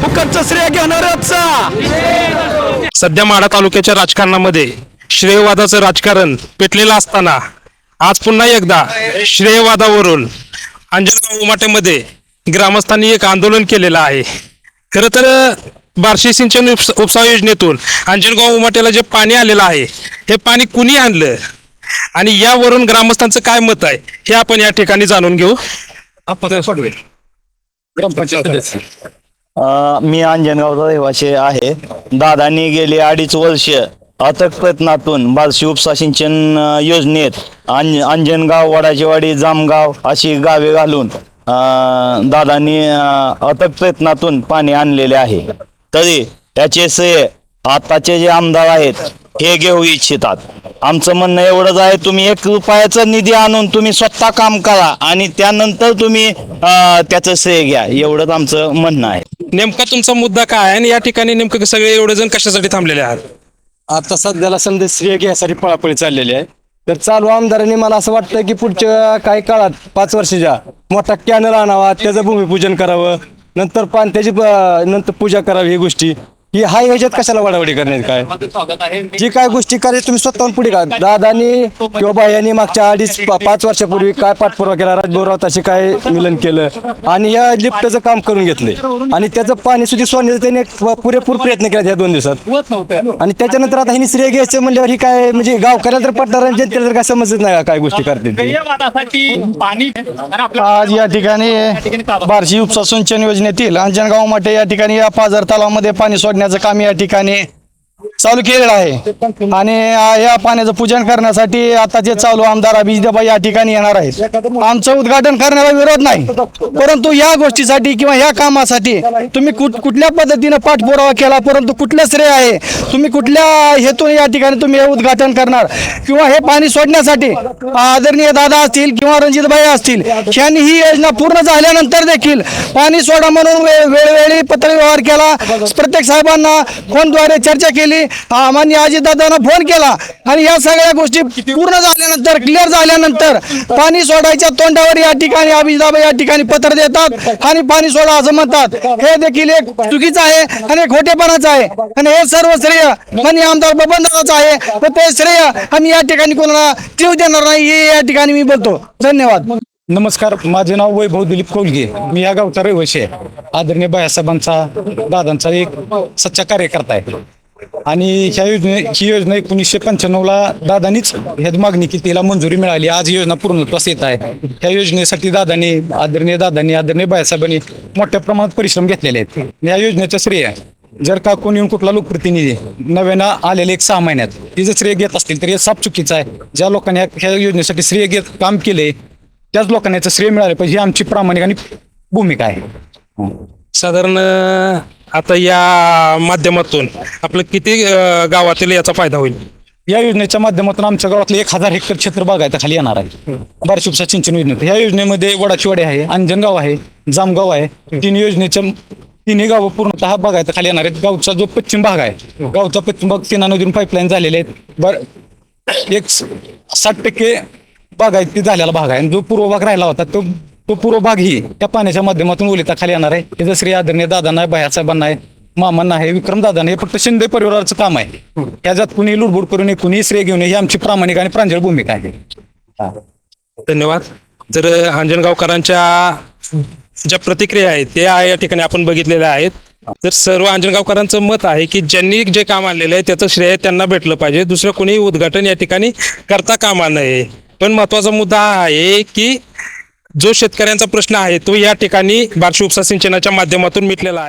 शेतकऱ्यांचा श्रेय घेणाऱ्याचा सध्या माढा तालुक्याच्या राजकारणामध्ये श्रेयवादाचं राजकारण पेटलेलं असताना आज पुन्हा एकदा श्रेयवादावरून अंजनगाव उमाटेमध्ये ग्रामस्थांनी एक आंदोलन केलेलं आहे. खरं तर बार्शी सिंचन उपसा योजनेतून अंजनगाव उमाटेला जे पाणी आलेलं आहे हे पाणी कुणी आणलं? आणि यावरून ग्रामस्थांचं काय मत आहे हे आपण या ठिकाणी जाणून घेऊ. मी अंजनगावचा रहिवासी आहे. दादांनी गेली अडीच वर्ष अथक प्रयत्नातून बार्शी उपसा सिंचन योजनेत अंज अंजनगाव वडाचीवाडी जामगाव अशी गावे घालून दादानी दादांनी अथक प्रयत्नातून पाणी आणलेले आहे. तरी त्याचे श्रेय आताचे जे आमदार आहेत हे घेऊ इच्छितात. आमचं म्हणणं एवढंच आहे तुम्ही एक रुपयाचा निधी आणून तुम्ही स्वतः काम करा आणि त्यानंतर तुम्ही अ, त्याचं श्रेय घ्या. एवढंच आमचं म्हणणं आहे. नेमका तुमचा मुद्दा काय आहे आणि या ठिकाणी नेमकं सगळे एवढे जण कशासाठी थांबलेले आहात? आता सध्याला समजा श्रेय घ्यायसाठी पळापळी चाललेली आहे. तर चालू आमदारांनी मला असं वाटतं की पुढच्या काही काळात पाच वर्षाच्या मोठा कॅनल आणावा त्याचं भूमिपूजन करावं नंतर पान त्याची प- नंतर पूजा करावी ही गोष्टी. ही हाय ह्याच्यात कशाला वाडावाडी करण्यात काय? जी काय गोष्टी करायची तुम्ही स्वतःहून पुढे का दादानी किंवा बायांनी मागच्या अडीच पा- पाच वर्षापूर्वी काय पाठपुरावा केला? राजभरात असे काय मिलन केलं? आणि या लिफ्टचं काम करून घेतले. आणि त्याचं पाणी सुद्धा सोडण्याचा त्याने प- पुरेपूर प्रयत्न केला या दोन दिवसात. आणि त्याच्यानंतर आता हिने श्रेय घ्यायचं म्हणल्यावर ही काय म्हणजे गावकऱ्याला तर पडणार आणि जनतेला तर काय समजत नाही का काय गोष्टी करते ते. पाणी आज या ठिकाणी बार्शी उपसा सिंचन योजनेतील अंजनगाव मठे या ठिकाणी या पाझर तलावामध्ये पाणी सोडण्याचं काम या ठिकाणी चालू केलेलं आहे. आणि या पाण्याचं पूजन करण्यासाठी आता जे चालू आमदार अभिजिताबा या ठिकाणी येणार आहेत. आमचं उद्घाटन करण्याला विरोध नाही. परंतु या गोष्टीसाठी किंवा या कामासाठी तुम्ही कुठ कुठल्या पद्धतीने पाठपुरावा केला परंतु कुठलं श्रेय आहे? तुम्ही कुठल्या हेतून या ठिकाणी तुम्ही हे उद्घाटन करणार? किंवा हे पाणी सोडण्यासाठी आदरणीय दादा असतील किंवा रणजितभाई असतील यांनी ही योजना पूर्ण झाल्यानंतर देखील पाणी सोडा म्हणून वेळोवेळी पत्रव्यवहार केला. प्रत्येक साहेबांना फोनद्वारे चर्चा केली. आ, माननीय अजितदादांना फोन केला. आणि या सगळ्या गोष्टी पूर्ण झाल्यानंतर क्लिअर झाल्यानंतर पाणी सोडायच्या तोंडावर या ठिकाणी अभिजिताबाई या ठिकाणी पत्र देतात आणि पाणी सोडा असं म्हणतात. हे देखील एक चुकीचं आहे आणि एक खोटेपणाचं आहे. आणि हे सर्व श्रेय माननीय आमदार बबनदादाचं आहे. व ते श्रेय आम्ही या ठिकाणी कोणाला ठेवू देणार नाही हे या ठिकाणी मी बोलतो. धन्यवाद. नमस्कार माझे नाव वैभव दिलीप कोलगे. मी या गावचा रहिवासी आहे. आदरणीय बायासाहेबांचा दादांचा एक सच्चा कार्यकर्ता आहे. आणि ह्या योजने ही योजना एकोणीसशे पंच्याण्णवला दादानीच ह्यात मागणी की तिला मंजुरी मिळाली. आज योजना पूर्णत्वास येत आहे ह्या योजनेसाठी दादांनी आदरणीय दादांनी आदरणीय बाळासाहेबांनी मोठ्या प्रमाणात परिश्रम घेतलेले आहेत. या योजनेचं श्रेय जर का कोणी येऊन कुठला लोकप्रतिनिधी नव्यानं आलेले एक सहा महिन्यात हे जर श्रेय घेत असतील तर हे साफ चुकीचं आहे. ज्या लोकांनी ह्या- योजनेसाठी श्रेय घेत काम केले त्याच लोकांना याचं श्रेय मिळालं पाहिजे ही आमची प्रामाणिक आणि भूमिका आहे. साधारण आता या माध्यमातून आपलं किती अं, गावातील याचा फायदा होईल? या योजनेच्या माध्यमातून आमच्या गावातले एक हजार हेक्टर क्षेत्र बागायता खाली येणार आहे. बार्शी उपसा सिंचन योजनेत. ह्या योजनेमध्ये वडाचीवाडी आहे अंजनगाव आहे जामगाव आहे. तीन योजनेच्या तिन्ही गावं पूर्णतः बागायता खाली येणार आहेत. गावचा जो पश्चिम भाग आहे गावचा पश्चिम भाग सीना नदीतून पाईपलाईन झालेले आहेत. बर एक स- साठ टक्के बागायती झालेला भाग आहे. आणि जो पूर्व भाग राहिला होता तो तो पूर्व भाग ही त्या पाण्याच्या माध्यमातून ओलिता खाली येणार आहे. त्याचं श्री आदरणीय दादांना आहे बायासाहेबांना आहे मामांना आहे विक्रम दादांना हे फक्त शिंदे परिवाराचं काम आहे. त्याच्यात कुणी लुडबुड करू नये कुणी श्रेय घेऊ नये ही आमची प्रामाणिक आणि प्रांजळ भूमिका आहे. धन्यवाद. जर अंजनगावकरांच्या ज्या प्रतिक्रिया आहेत त्या या ठिकाणी आपण बघितलेल्या आहेत. तर सर्व अंजनगावकरांचं मत आहे की ज्यांनी जे काम आणलेलं आहे त्याचं श्रेय त्यांना भेटलं पाहिजे. दुसरं कोणी उद्घाटन या ठिकाणी करता कामा नये. पण महत्त्वाचा मुद्दा हा आहे की जो शेतकऱ्यांचा प्रश्न आहे तो या ठिकाणी बार्शी उपसा सिंचनाच्या माध्यमातून मिटलेला आहे.